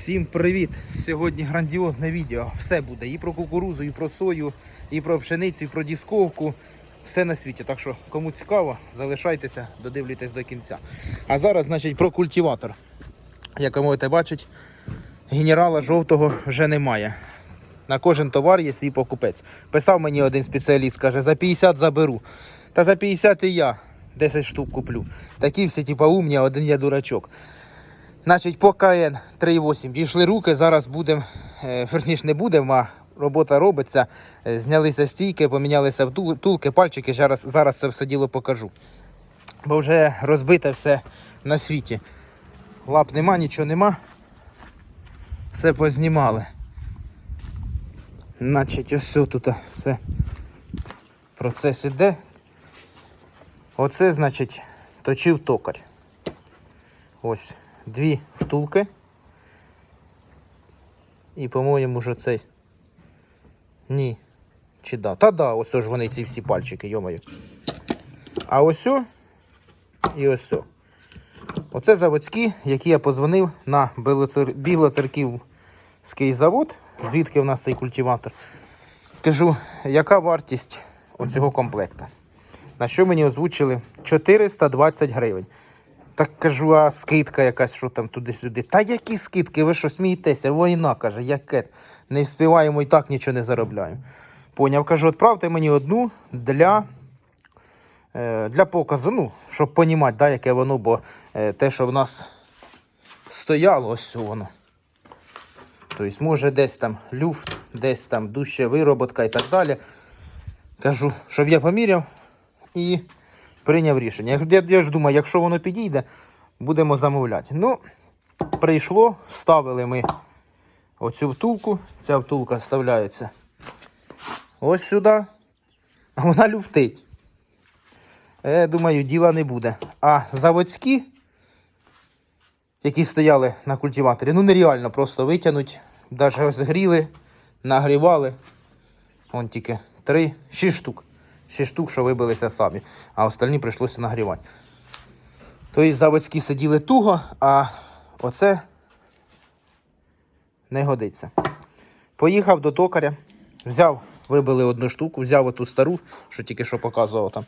Всім привіт! Сьогодні грандіозне відео. Все буде і про кукурузу, і про сою, і про пшеницю, і про дісковку. Все на світі. Так що, кому цікаво, залишайтеся, додивлюйтесь до кінця. А зараз, значить, про культиватор. Як ви можете бачити, генерала жовтого вже немає. На кожен товар є свій покупець. Писав мені один спеціаліст, каже, за 50 заберу. Та за 50 і я 10 штук куплю. Такі всі, типа, умні, а один я дурачок. Значить, по КН 3.8 дійшли руки, зараз будемо, е, верніше не будемо, а робота робиться. Е, Знялися стійки, помінялися втулки, пальчики. Зараз, зараз це все діло покажу. Бо вже розбите все на світі. Лап нема, нічого нема. Все познімали. Значить, ось все тут все. Процес іде. Оце, значить, точив токар. Ось дві втулки. І, по-моєму, ж цей. Ні. Чи да? Та да, ось ж вони ці всі пальчики, йомаю. А ось і ось. Оце заводські, які я позвонив на Білоцер... Білоцерківський завод, звідки в нас цей культиватор. Кажу, яка вартість оцього комплекту? На що мені озвучили 420 гривень. Так кажу, а скидка якась, що там туди-сюди. Та які скидки? Ви що смієтеся? Війна каже, яке? Не вспіваємо і так нічого не заробляємо. Поняв, кажу, відправте мені одну для, е, для показу, ну, щоб понімати, да, яке воно, бо е, те, що в нас стояло, ось воно. Тобто, може, десь там люфт, десь там дужча вироботка і так далі. Кажу, щоб я поміряв і прийняв рішення. Я, я, ж думаю, якщо воно підійде, будемо замовляти. Ну, прийшло, ставили ми оцю втулку. Ця втулка вставляється ось сюди, а вона люфтить. Я думаю, діла не буде. А заводські, які стояли на культиваторі, ну нереально просто витягнуть. Навіть ось гріли, нагрівали. Вон тільки три, шість штук. Шість штук, що вибилися самі, а остальні прийшлося нагрівати. Тобто заводські сиділи туго, а оце не годиться. Поїхав до токаря, взяв, вибили одну штуку, взяв оту стару, що тільки що показував там.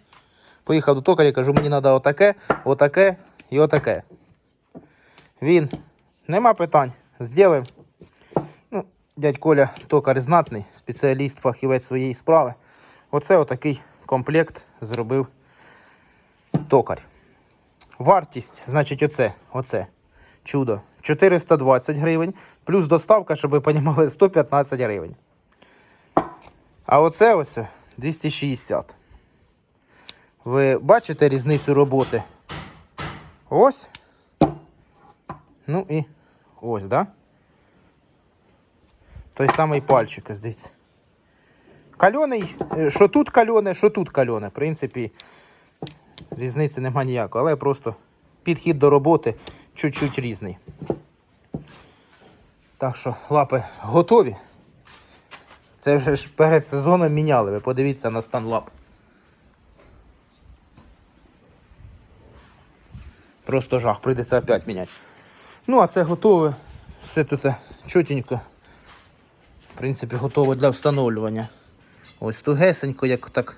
Поїхав до токаря, кажу, мені треба отаке, отаке і отаке. Він, нема питань, зробимо. Ну, дядь Коля токар знатний, спеціаліст, фахівець своєї справи. Оце отакий комплект зробив токар. Вартість, значить, оце, оце чудо. 420 гривень, плюс доставка, щоб ви розуміли, 115 гривень. А оце ось 260. Ви бачите різницю роботи? Ось. Ну і ось, да? Той самий пальчик, здається. Кальоний, е, що тут кальоне, що тут кальоне. В принципі, різниці нема ніякої, але просто підхід до роботи чуть-чуть різний. Так що лапи готові. Це вже ж перед сезоном міняли. Ви подивіться на стан лап. Просто жах, прийдеться опять міняти. Ну, а це готове. Все тут е, чотенько. В принципі, готово для встановлювання. Ось тугесенько, як так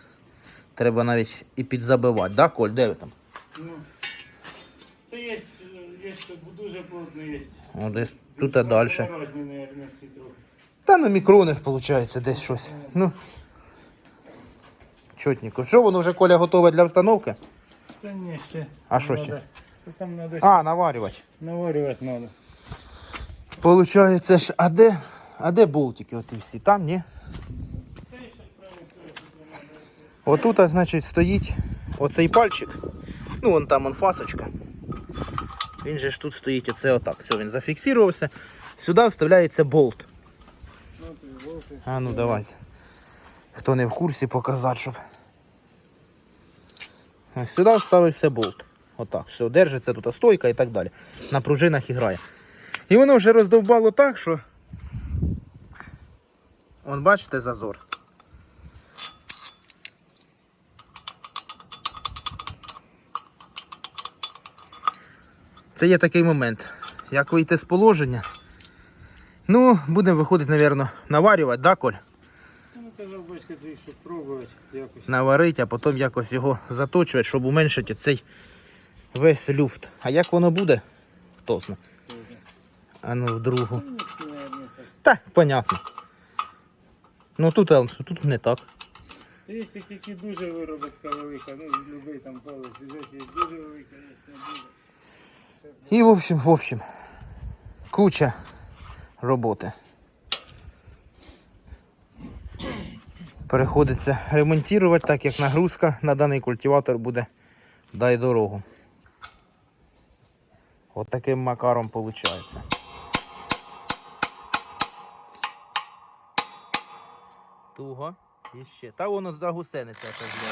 треба навіть і підзабивати. Да, Коль, де ви там? Ну, Та є, є дуже плотно є. О, десь тут а далі. Та ну мікрони, виходить, десь щось. Ну. Чотненько. Що воно вже Коля готове для встановки? Та ні, ще. А що ще? Там треба А, наварювати. наварювати треба. Получається ж, а де? А де болтики оті всі? Там, ні? Отут, значить, стоїть оцей пальчик. Ну, вон там он фасочка. Він же ж тут стоїть оце отак. Все, він зафіксувався. Сюди вставляється болт. А ну давайте. Хто не в курсі, показати, щоб. Сюди вставився болт. Отак. Все, держиться тут стойка і так далі. На пружинах і грає. І воно вже роздовбало так, що. Вон бачите зазор. Це є такий момент. Як вийти з положення, Ну, будемо виходити, мабуть, наварювати, да, Коль? Ну, казав, батько, твій, щоб пробувати якось. Наварити, а потім якось його заточувати, щоб уменшити цей весь люфт. А як воно буде? Хто знає. А ну в другу. Ну, так. Так, понятно. Ну тут, тут не так. Є тільки дуже виробітка велика, ну, любий там палець, дуже велика, не дуже. І в общем, в общем, куча роботи. Приходиться ремонтувати, так як нагрузка на даний культиватор буде дай дорогу. От таким макаром виходить. Туго. І ще. Та воно загусениться зле.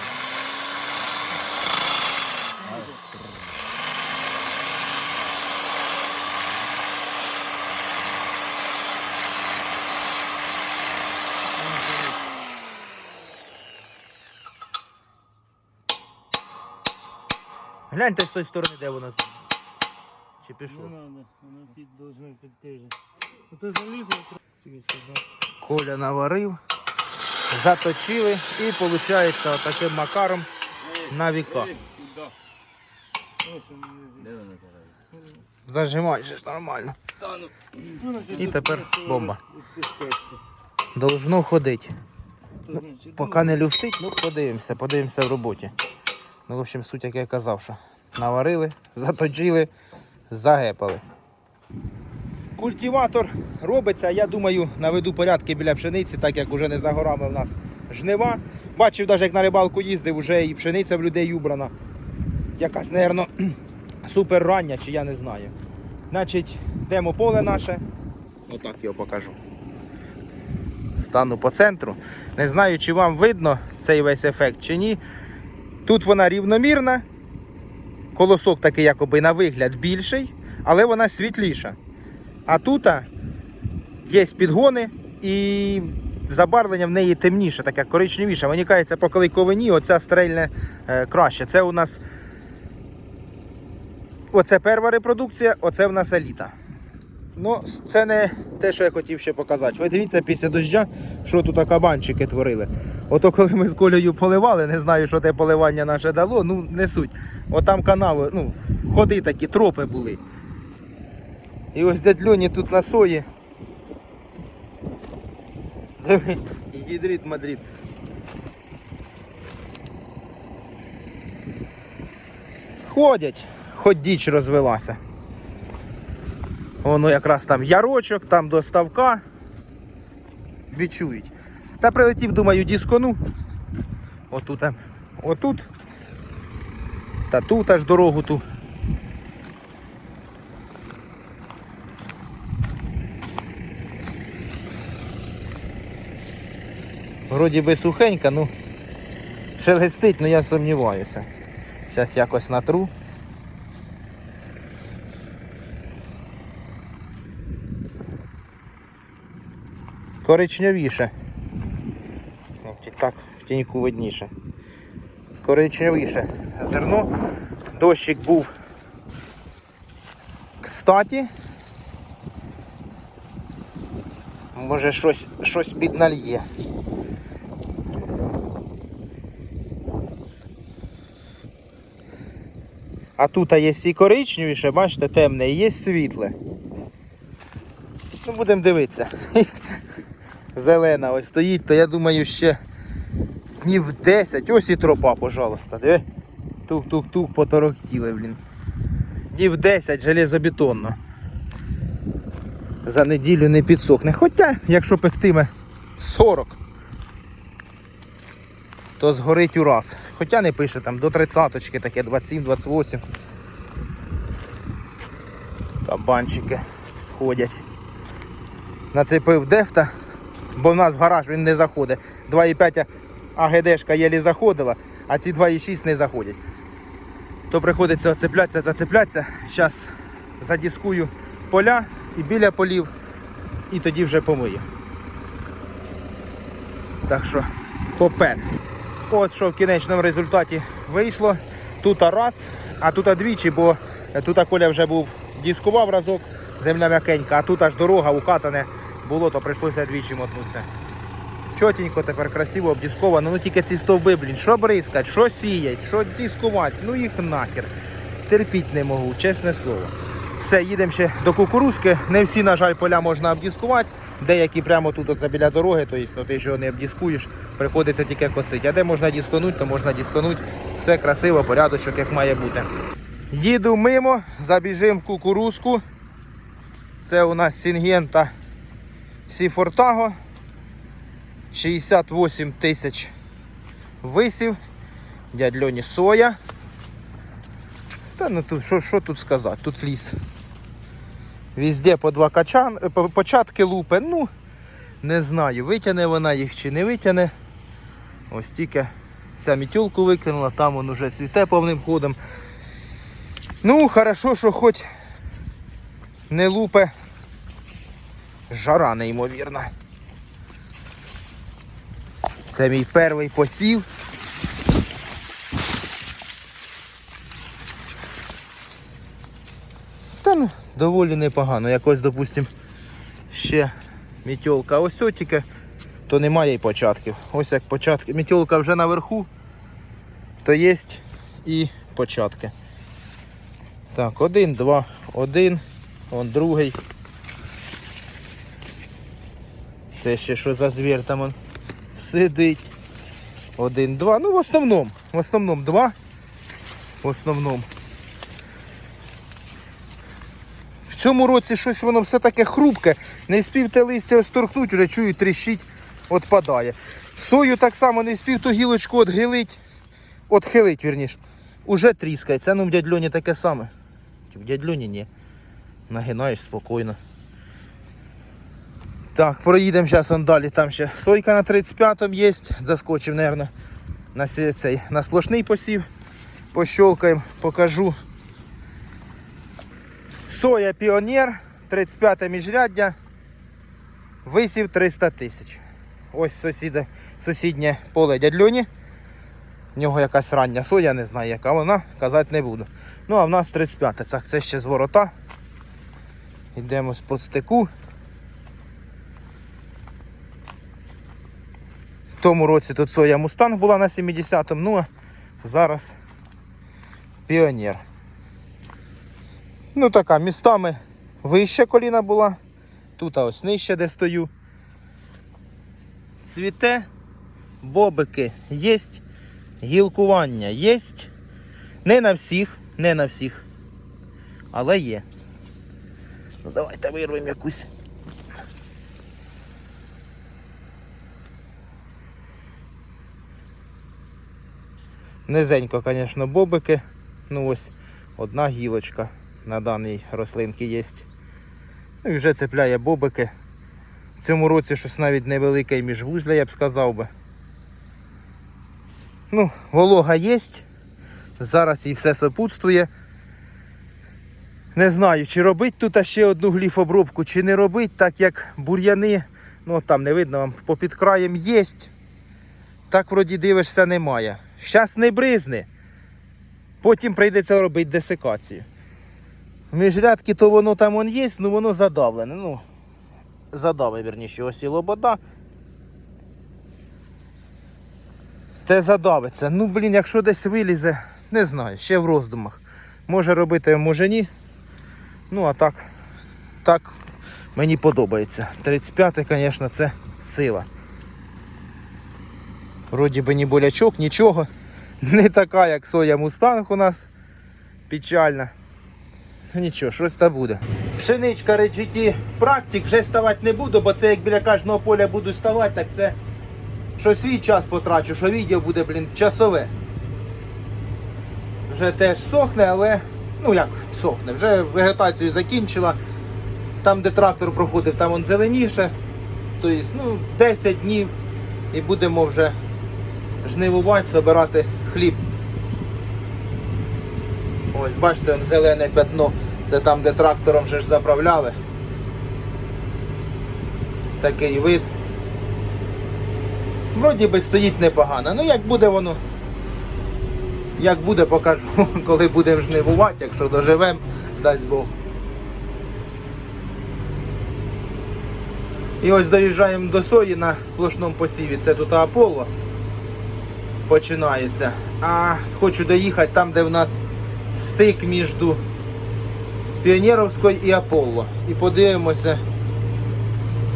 Гляньте з тої сторони, де воно. з- Чи Не пішло? надо, воно під должно підтежити. Ото залізло, тільки сюди. Коля наварив, заточили і виходить отаким макаром на віка. Ось же ж нормально. Ну, І тепер бомба. відпускається. Должно ходити. То, значить, Поки не люфтить, ну подивимося, подивимося в роботі. Ну, в общем, суть, як я казав, що наварили, заточили, загепали. Культиватор робиться, я думаю, наведу порядки біля пшениці, так як уже не за горами в нас жнива. Бачив, навіть як на рибалку їздив, вже і пшениця в людей убрана. Якась, мабуть, супер рання, чи я не знаю. Значить, йдемо поле наше. Отак його покажу. Стану по центру. Не знаю, чи вам видно цей весь ефект чи ні. Тут вона рівномірна. Колосок такий, якоби на вигляд більший, але вона світліша. А тут є підгони і забарвлення в неї темніше, таке коричневіше. Мені кажеться, по клейковині оця стрельне е, краще. Це у нас оце перша репродукція, оце в нас еліта. Ну, це не те, що я хотів ще показати. Ви дивіться після дождя, що тут кабанчики творили. Ото коли ми з Колею поливали, не знаю, що те поливання наше дало, ну не суть. Отам канави, ну, ходи такі, тропи були. І ось дядь Льоні тут на сої. Гідрит Мадрид. Ходять, хоч діч розвелася. Воно якраз там ярочок, там до ставка. Відчують. Та прилетів, думаю, дискону. Отут. ем, Отут. Та тут аж дорогу ту. Вроді би сухенька, ну шелестить, ну я сумніваюся. Зараз якось натру. Коричневіше. Так, в тіньку видніше. Коричневіше. Зерно. Дощик був. Кстаті. Може щось, щось піднальє. А тут є і коричневіше, бачите, темне, і є світле. Ну, будемо дивитися. Зелена ось стоїть, то я думаю, ще днів 10. Ось і тропа, пожалуйста. Диви. Тук-тук-тук, поторохтіли, блін. Днів 10 железобетонно. За неділю не підсохне. Хоча, якщо пектиме 40, то згорить ураз. Хоча не пише там до 30 таке, 27-28. Кабанчики ходять. Нацепив дефта, бо в нас в гараж він не заходить. 2,5 АГДшка єлі заходила, а ці 2,6 не заходять. То приходиться оцеплятися, зацеплятися. Зараз задіскую поля і біля полів, і тоді вже помию. Так що попер. От що в кінечному результаті вийшло. Тут раз, а тут двічі, бо тут Коля вже був дискував разок, земля м'якенька, а тут аж дорога укатане було, то прийшлося двічі мотнутися. Чотенько, тепер красиво обдісковано. Ну тільки ці стовби, блін, що бризкать, що сіять, що дискувати, ну їх нахер. Терпіть не можу, чесне слово. Все, їдемо ще до кукурузки. Не всі, на жаль, поля можна обдіскувати. Деякі прямо тут оце біля дороги, тобто ну, ти його не обдіскуєш, приходиться тільки косити. А де можна дісконути, то можна дісконути. Все красиво, порядочок, як має бути. Їду мимо, забіжимо в кукурузку. Це у нас Сінгента Сіфортаго. 68 тисяч висів. Дядь Льоні соя. Та ну тут що, тут сказати? Тут ліс. Везде по два качан, е, початки лупи. Ну, не знаю, витягне вона їх чи не витягне. Ось тільки ця мітюлку викинула, там він уже цвіте повним ходом. Ну, хорошо, що хоч не лупе. Жара неймовірна. Це мій перший посів. Та ну, доволі непогано. Якось, допустим, ще мітьолка. Ось тільки, то немає і початків. Ось як початки. Мітьолка вже наверху, то є і початки. Так, один, два, один, он другий. Це ще що за звір там он сидить. Один, два. Ну, в основному. В основному два. В основному. В цьому році щось воно все таке хрупке. Не спів те листя осторкнуть, вже чую, тріщить, відпадає. Сою так само не спів ту гілочку отгилить. Отхилить, вірніш. Уже тріскається. Ну, в дядь Льоні таке саме. В дядь Льоні ні. Нагинаєш спокійно. Так, проїдемо зараз он далі. Там ще сойка на 35-му є. Заскочив, мабуть, на, цей, на сплошний посів. Пощолкаємо, покажу. Соя Піонер, 35 міжряддя. Висів 300 тисяч. Ось сусіде, сусіднє поле дядлюні. В нього якась рання соя, не знаю яка вона, казати не буду. Ну а в нас 35 це, ще з ворота. Йдемо з стику. В тому році тут соя Мустанг була на 70-му, ну а зараз піонер. Ну така, містами вище коліна була. Тут а ось нижче, де стою. Цвіте, бобики є, гілкування є. Не на всіх, не на всіх. Але є. Ну давайте вирвемо якусь. Низенько, звісно, бобики. Ну ось одна гілочка на даній рослинці є. Ну і вже цепляє бобики. В цьому році щось навіть невелике і міжвузля, я б сказав би. Ну, волога є. Зараз їй все сопутствує. Не знаю, чи робить тут ще одну гліфобробку, чи не робить, так як бур'яни, ну там не видно вам, попід краєм є. Так вроді дивишся, немає. Щас не бризне. Потім прийдеться робити десикацію. Міжрядки то воно там он є, ну воно задавлене. Ну, задаве, вірніше, ось і лобода. Те задавиться. Ну, блін, якщо десь вилізе, не знаю, ще в роздумах. Може робити, може ні. Ну, а так, так мені подобається. 35-й, звісно, це сила. Вроді би ні болячок, нічого. Не така, як соя Мустанг у нас. Печальна. Ну, Нічого, щось та буде. Пшеничка RGT практик, вже ставати не буду, бо це як біля кожного поля буду ставати, так це що свій час потрачу, що відео буде, блін, часове. Вже теж сохне, але ну як сохне, вже вегетацію закінчила. Там, де трактор проходив, там он зеленіше. Тобто, ну, 10 днів і будемо вже жнивувати, збирати хліб. Ось бачите, зелене пятно. Це там, де трактором вже ж заправляли. Такий вид. Вроді би стоїть непогано. Ну як буде воно? Як буде, покажу, коли будемо жнивувати, якщо доживемо, дасть Бог. І ось доїжджаємо до сої на сплошному посіві. Це тут Аполло починається. А хочу доїхати там, де в нас стик між Піонєровською і Аполло. І подивимося,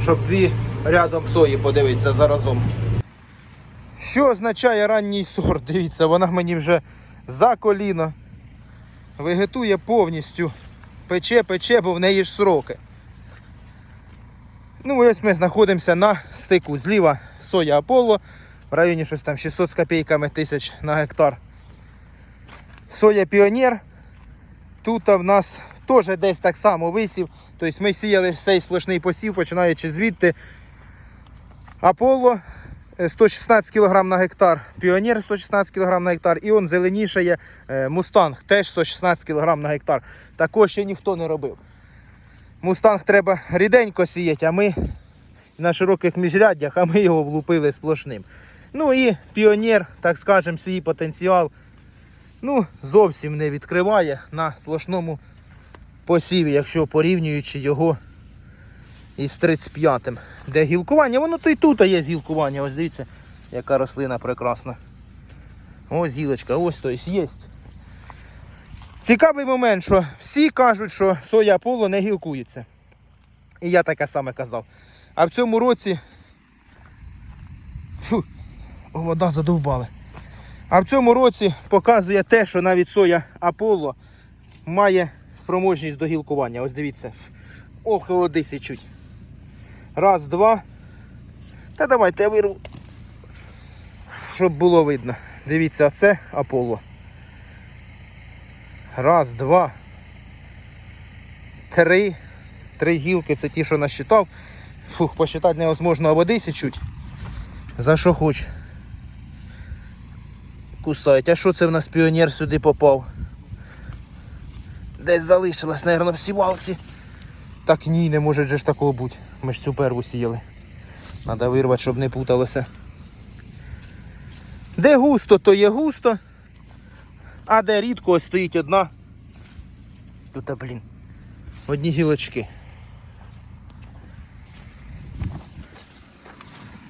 щоб дві рядом сої подивитися заразом. Що означає ранній сорт? Дивіться, вона мені вже за коліно. Вегетує повністю. Пече, пече, бо в неї ж сроки. Ну ось ми знаходимося на стику зліва соя Аполло. В районі щось там 600 з копійками тисяч на гектар. Соя Піонер. Тут в нас теж десь так само висів. Тобто ми сіяли цей сплошний посів, починаючи звідти. Аполло е, 116 кг на гектар, Піонер 116 кг на гектар, і он зеленішає е, Мустанг, теж 116 кг на гектар. Також ще ніхто не робив. Мустанг треба ріденько сіяти, а ми на широких міжряддях, а ми його влупили сплошним. Ну і піонер, так скажемо, свій потенціал ну, зовсім не відкриває на сплошному посіві, якщо порівнюючи його із 35-м. Де гілкування, воно то й тут є гілкування. Ось дивіться, яка рослина прекрасна. Ось гілочка, ось то є. Цікавий момент, що всі кажуть, що соя поло не гілкується. І я таке саме казав. А в цьому році. Фу, вода задовбали. А в цьому році показує те, що навіть соя Аполло має спроможність до гілкування. Ось дивіться. Ох, води січуть. Раз, два. Та давайте я вирву. Щоб було видно. Дивіться, це Аполло. Раз, два. Три. Три гілки це ті, що насчитав. Фух, посчитати невозможно, а води січуть. За що хоч. Кусають. А що це в нас піонер сюди попав? Десь залишилось, мабуть, в сівалці. Так ні, не може же ж такого бути. Ми ж цю перву сіяли. Треба вирвати, щоб не путалося. Де густо, то є густо. А де рідко ось стоїть одна. Тут, блін. Одні гілочки.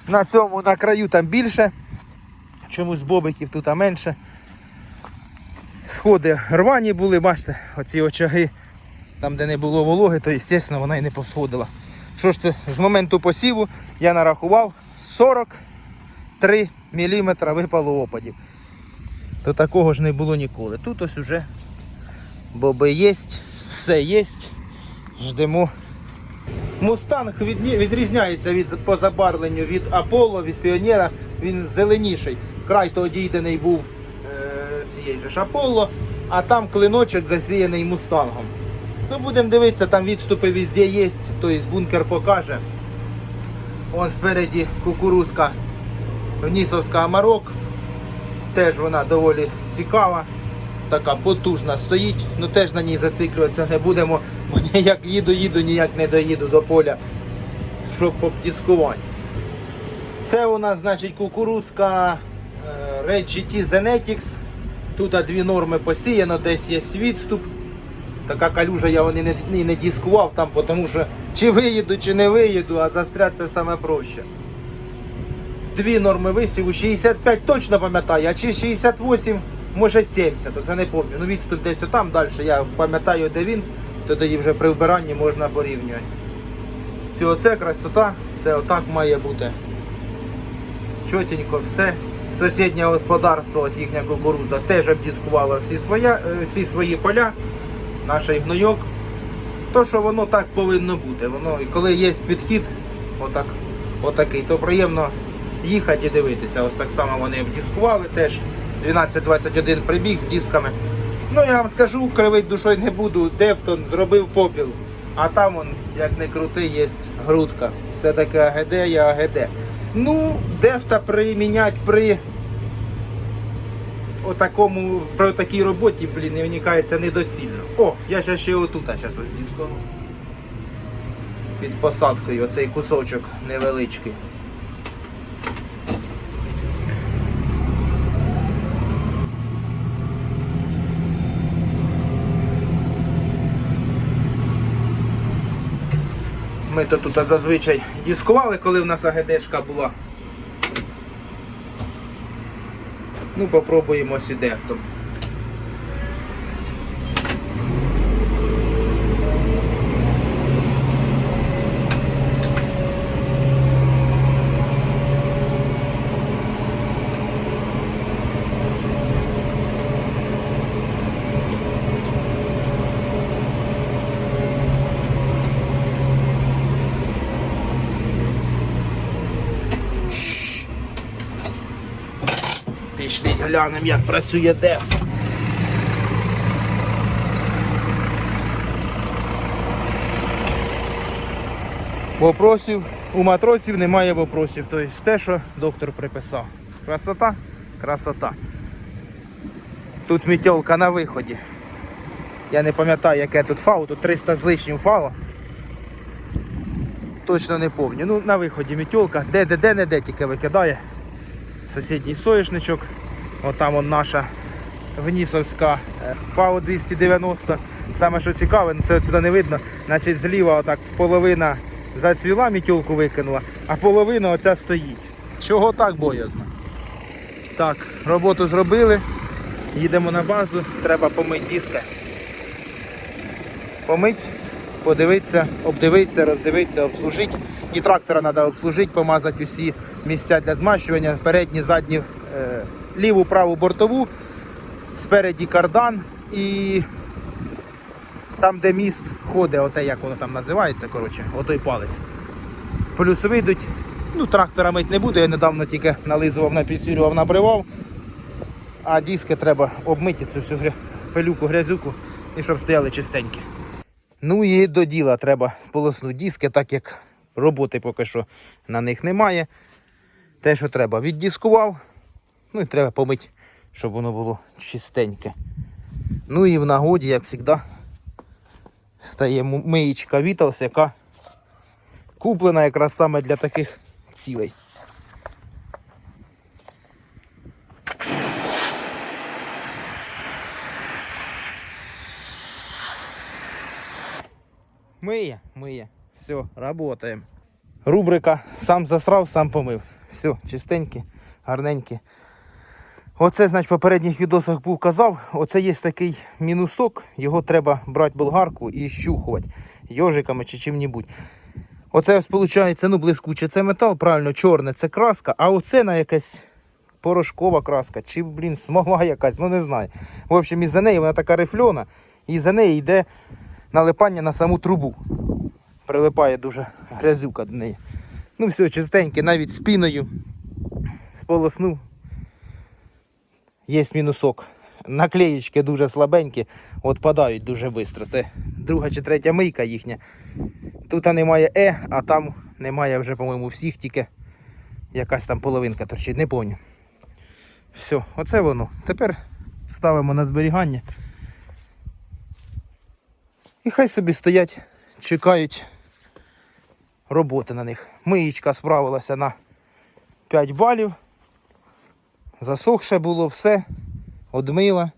На цьому на краю там більше. Чомусь бобиків тут а менше. Сходи рвані були, бачите, оці очаги, там де не було вологи, то звісно вона і не посходила. Що ж це, з моменту посіву я нарахував 43 мм випало опадів. То такого ж не було ніколи. Тут ось уже боби є, все є. Ждемо. Мустанг відрізняється від по забарвленню від Аполло, від Піонера. Він зеленіший. Край то одійдений був е, цієї же ж Аполло, а там клиночок засіяний мустангом. Ну, будемо дивитися, там відступи везде є, тобто бункер покаже. Вон спереді кукурузка Внісовська Амарок. Теж вона доволі цікава, така потужна стоїть, ну теж на ній зациклюватися не будемо, бо ніяк їду, їду, ніяк не доїду до поля, щоб обдіскувати. Це у нас, значить, кукурузка Red GT Zenetics. Тут дві норми посіяно, десь є відступ. Така калюжа я вони не, не, дискував там, тому що чи виїду, чи не виїду, а застряти це саме проще. Дві норми висіву, 65 точно пам'ятаю, а чи 68, може 70, оце не пам'ятаю. Ну відступ десь отам далі, я пам'ятаю, де він, то тоді вже при вбиранні можна порівнювати. Все, оце красота, це отак має бути. Чотенько все. Сусіднє господарство, ось їхня кукуруза, теж обдіскувала всі, своя, е, всі свої поля, наш гнойок. То, що воно так повинно бути. Воно, і коли є підхід, отак, отакий, то приємно їхати і дивитися. Ось так само вони обдіскували теж. 12-21 прибіг з дисками. Ну я вам скажу, кривить душою не буду. Дефтон зробив попіл. А там он, як не крути, є грудка. Все таке АГД є АГД. Ну, дефта приміняти при отакому, при такій роботі, блін, не виникається недоцільно. О, я ще ще а зараз ось дістану. Під посадкою оцей кусочок невеличкий. Ми то тут зазвичай дискували, коли в нас АГДшка була. Ну, попробуємо сідефтом. Глянемо, як працює дефт. Вопросів у матросів немає вопросів. Тобто те, що доктор приписав. Красота, красота. Тут мітьолка на виході. Я не пам'ятаю, яке тут фау, тут 300 з лишнім фау. Точно не пам'ятаю. Ну, на виході мітьолка, де, де, де, не де тільки викидає. Сусідній соєшничок. Отам он наша Внісовська е, ФАО 290. Саме що цікаве, це сюди не видно, значить зліва отак половина зацвіла, мітьолку викинула, а половина оця стоїть. Чого так боязно? Так, роботу зробили. Їдемо на базу, треба помити диски. Помить, подивитися, обдивитися, роздивитися, обслужити. І трактора треба обслужити, помазати усі місця для змащування, передні, задні, е, ліву, праву бортову, спереді кардан і там, де міст ходить, оте як воно там називається, коротше, отой палець. Плюс вийдуть, ну трактора мить не буду, я недавно тільки нализував, напісюрював, набривав. А диски треба обмити цю всю пилюку, грязюку і щоб стояли чистенькі. Ну і до діла треба сполоснути диски, так як роботи поки що на них немає. Те, що треба, віддіскував. Ну і треба помити, щоб воно було чистеньке. Ну і в нагоді, як завжди, стає миєчка Віталс, яка куплена якраз саме для таких цілей. Миє, миє. Все, работаємо. Рубрика сам засрав, сам помив. Все, чистенькі, гарненькі. Оце, значить, в попередніх відосах був казав, оце є такий мінусок, його треба брати болгарку і щухувати йожиками чи чим-небудь. Оце ось виходить, ну блискуче, це метал, правильно, чорне, це краска, а оце на якась порошкова краска, чи, блін, смола якась, ну не знаю. В общем, із-за неї вона така рифльона, і за неї йде налипання на саму трубу. Прилипає дуже грязюка до неї. Ну все, чистеньке, навіть з піною сполоснув. Є мінусок. Наклеєчки дуже слабенькі, відпадають дуже швидко. Це друга чи третя мийка їхня. Тут немає Е, а там немає вже, по-моєму, всіх, тільки якась там половинка торчить, не пам'ятаю. Все, оце воно. Тепер ставимо на зберігання. І хай собі стоять, чекають роботи на них. Миєчка справилася на 5 балів. Засохше було все, одмила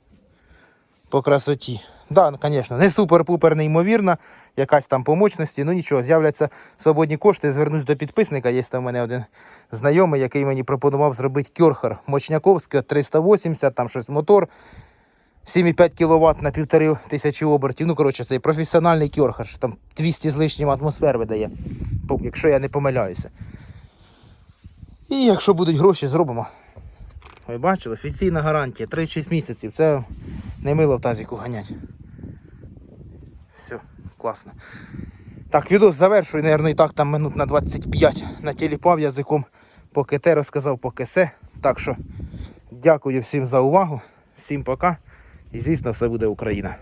по красоті. Да, звісно, не супер-пупер неймовірна, якась там по мощності, ну нічого, з'являться свободні кошти, звернусь до підписника. Є там в мене один знайомий, який мені пропонував зробити кьорхер Мочняковський 380, там щось мотор. 7,5 кВт на півтори тисячі обертів. Ну, коротше, це професіональний кьорхер, там 200 з лишнім атмосфер видає, якщо я не помиляюся. І якщо будуть гроші, зробимо. Ви бачили, офіційна гарантія, 3-6 місяців. Це не мило в тазіку ганять. Все, класно. Так, відос завершую, Наверно, і так там минут на 25 натіліпав язиком, поки те розказав, поки се. Так що дякую всім за увагу, всім пока. І звісно, все буде Україна.